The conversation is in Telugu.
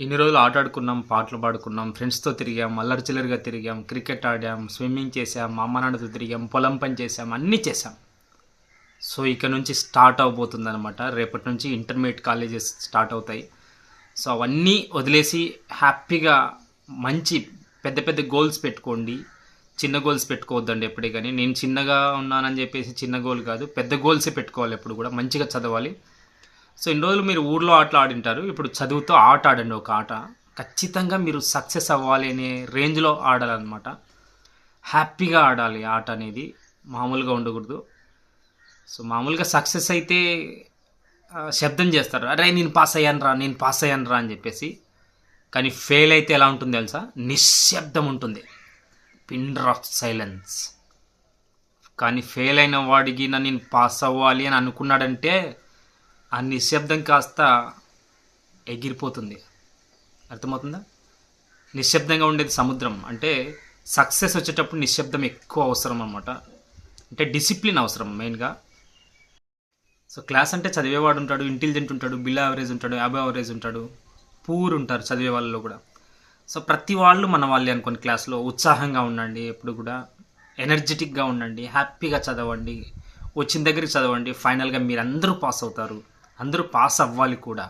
ఇన్ని రోజులు ఆట ఆడుకున్నాం పాటలు పాడుకున్నాం ఫ్రెండ్స్తో తిరిగాం అల్లరి చిల్లరిగా తిరిగాం క్రికెట్ ఆడాం స్విమ్మింగ్ చేసాం మా అమ్మ నాన్నతో తిరిగాం పొలం పని చేసాం అన్నీ చేసాం సో ఇక నుంచి స్టార్ట్ అవబోతుంది అనమాట రేపటి నుంచి ఇంటర్మీడియట్ కాలేజెస్ స్టార్ట్ అవుతాయి. సో అవన్నీ వదిలేసి హ్యాపీగా మంచి పెద్ద పెద్ద గోల్స్ పెట్టుకోండి. చిన్న గోల్స్ పెట్టుకోవద్దండి ఎప్పుడే కానీ. నేను చిన్నగా ఉన్నానని చెప్పేసి చిన్న గోల్ కాదు పెద్ద గోల్సే పెట్టుకోవాలి ఎప్పుడు కూడా. మంచిగా చదవాలి. సో ఇన్ని రోజులు మీరు ఊర్లో ఆటలు ఆడింటారు. ఇప్పుడు చదువుతో ఆట ఆడండి ఒక ఆట. ఖచ్చితంగా మీరు సక్సెస్ అవ్వాలి అనే రేంజ్లో ఆడాలన్నమాట. హ్యాపీగా ఆడాలి ఆట అనేది. మామూలుగా ఉండకూడదు. సో మామూలుగా సక్సెస్ అయితే శబ్దం చేస్తారు. అరే నేను పాస్ అయ్యాను రా నేను పాస్ అయ్యాను రా అని చెప్పేసి. కానీ ఫెయిల్ అయితే ఎలా ఉంటుంది తెలుసా? నిశ్శబ్దం ఉంటుంది. పిండర్ ఆఫ్ సైలెన్స్. కానీ ఫెయిల్ అయిన వాడికి నేను పాస్ అవ్వాలి అని అనుకున్నాడంటే ఆ నిశ్శబ్దం కాస్త ఎగిరిపోతుంది. అర్థమవుతుందా? నిశ్శబ్దంగా ఉండేది సముద్రం. అంటే సక్సెస్ వచ్చేటప్పుడు నిశ్శబ్దం ఎక్కువ అవసరం అనమాట అంటే డిసిప్లిన్ అవసరం మెయిన్గా. సో క్లాస్ అంటే చదివేవాడు ఉంటాడు ఇంటెలిజెంట్ ఉంటాడు బిల్ యావరేజ్ ఉంటాడు యాబ్ యావరేజ్ ఉంటాడు. పూర్ ఉంటారు చదివే వాళ్ళలో కూడా. సో ప్రతి వాళ్ళు మన వాళ్ళే అనుకోని క్లాస్లో. ఉత్సాహంగా ఉండండి ఎప్పుడు కూడా. ఎనర్జెటిక్గా ఉండండి హ్యాపీగా చదవండి. వచ్చిన దగ్గరికి చదవండి. ఫైనల్గా మీరందరూ పాస్ అవుతారు. అందరూ పాస్ అవ్వాలి కూడా.